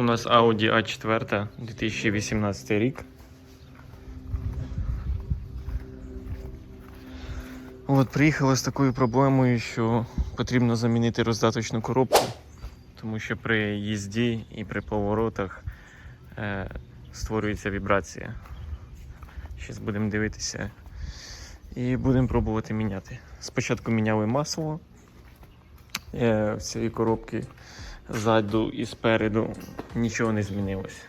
У нас Audi A4 2018 рік. От приїхала з такою проблемою, що потрібно замінити роздаточну коробку, тому що при їзді і при поворотах е, створюється вібрація. Зараз будемо дивитися і будемо пробувати міняти. Спочатку міняли масло е, цієї коробки ззаду і спереду нічого не змінилось.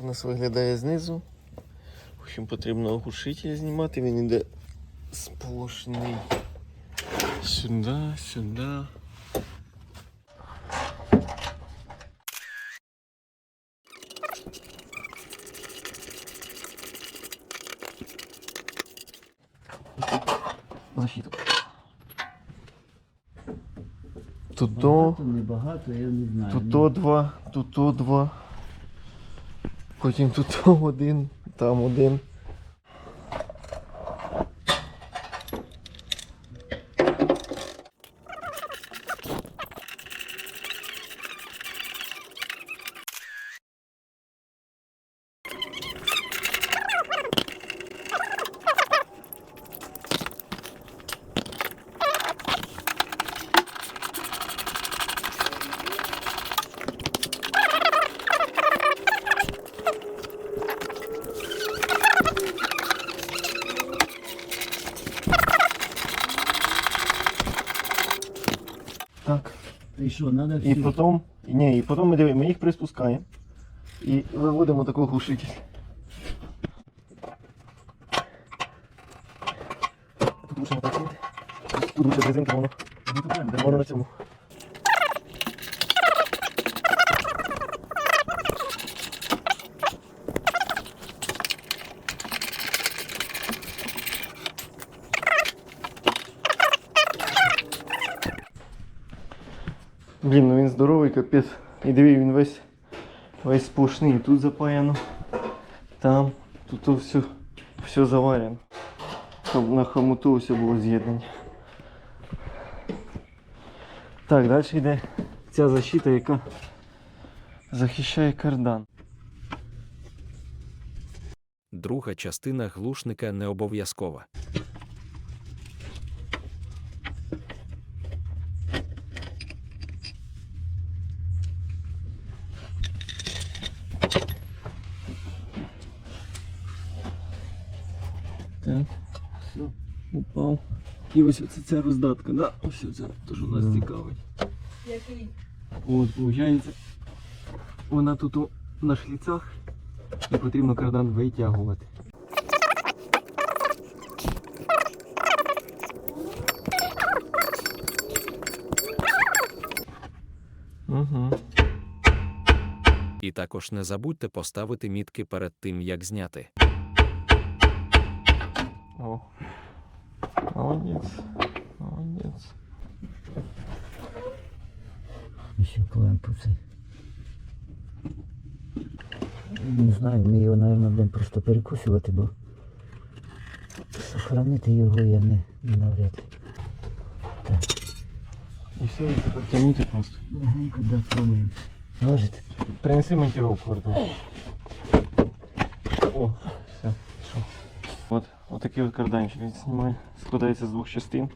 У нас виглядає знизу. В общем, потрібно оглушитель знімати, він іде сплошний. Сюди, сюди. Защиту. Тут до, Багато, небагато, я не знаю. тут то два, тут то два. Потім тут то один, там один. Так. І що, треба І потім, ні, і потім ми дивимо, ми їх приспускаємо і виводимо такий глушитель. Тут лучше мотоцикл. Тут лучше резинка, воно. Воно на цьому. Блін, ну він здоровий, капець. І диви, він весь весь сплошний. Тут запаяно. Там, тут все, все заварено. Щоб на хомуту все було з'єднання. Так, далі йде ця защита, яка захищає кардан. Друга частина глушника не обов'язкова. Так, все, упав. І ось оце ця роздатка, да? Ось це теж у нас цікавить. Який? От, виходить, вона тут на шліцах і потрібно кардан витягувати. Угу. І також не забудьте поставити мітки перед тим, як зняти. О. Молодець. Молодець. Ще клампу цей. Не знаю, ми його, мабуть, будемо просто перекусувати, бо сохранити його я не, не навряд ли. І все, і тепер тягнути просто. Легенько да пробуємо. Можете? Принеси монтировку рту. О, все, пішов. От, Отакий от карданчик він знімає. Складається з двох частин.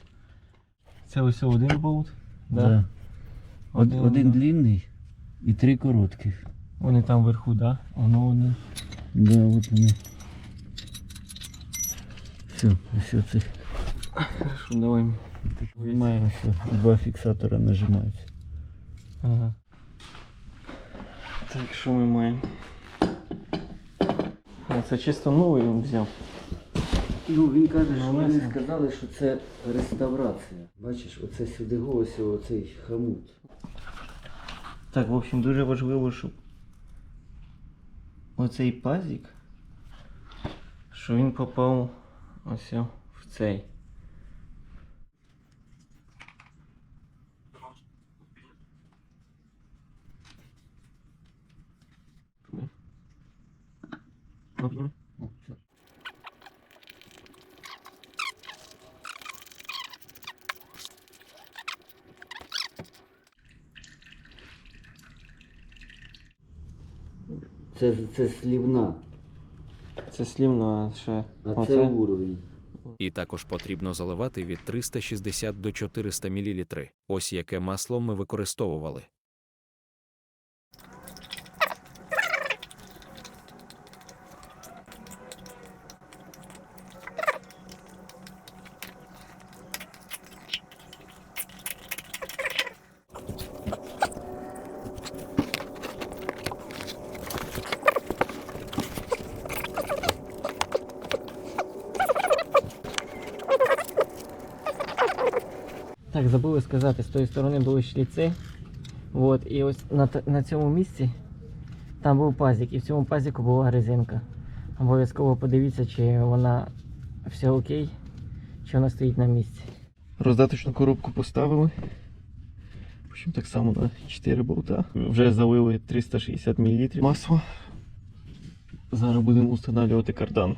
Це ось один болт. Да. Од- Один, Один, да. длинний і три коротких. Вони там вверху, да? Воно вони. Да, от вони. Все, все це. Хорошо, давай. Маємо, що два фіксатора нажимаються. Ага. Так, що ми маємо? Це чисто новий він взяв. Ну він каже, ну, що вони сказали, що це реставрація. Бачиш, оце сюди ось оцей хамут. Так, в общем, дуже важливо, щоб оцей пазік, що він попав ось в цей. Добре. Це, це слівна, Це слівно, ще. а це уровень. І також потрібно заливати від 360 до 400 мл. Ось яке масло ми використовували. Так, забули сказати, з тої сторони були шліци. От, і ось на, на цьому місці там був пазик, і в цьому пазику була резинка. Обов'язково подивіться, чи вона все окей, чи вона стоїть на місці. Роздаточну коробку поставили. В так само на 4 болта. Вже залили 360 мл масла. Зараз будемо встановлювати кардан.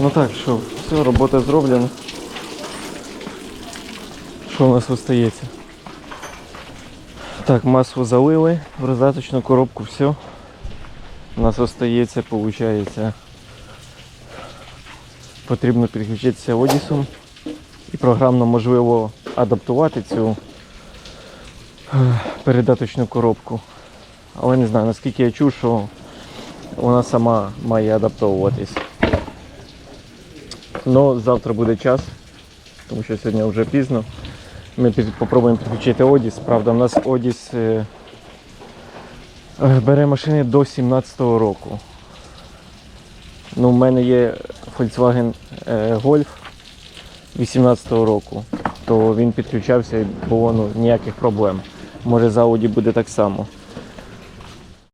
Ну так, що, все, робота зроблена. Що у нас остається? Так, масло залили, в роздаточну коробку все. У нас остається, виходить, потрібно підключитися Одісом і програмно можливо адаптувати цю е, передаточну коробку. Але не знаю, наскільки я чув, що вона сама має адаптовуватись. Ну, завтра буде час, тому що сьогодні вже пізно. Ми попробуємо підключити Одіс. Правда, у нас Одіс е, е, бере машини до 17-го року. Ну, в мене є Volkswagen е, Golf 18-го року, то він підключався і було ну, ніяких проблем. Може за Audi буде так само.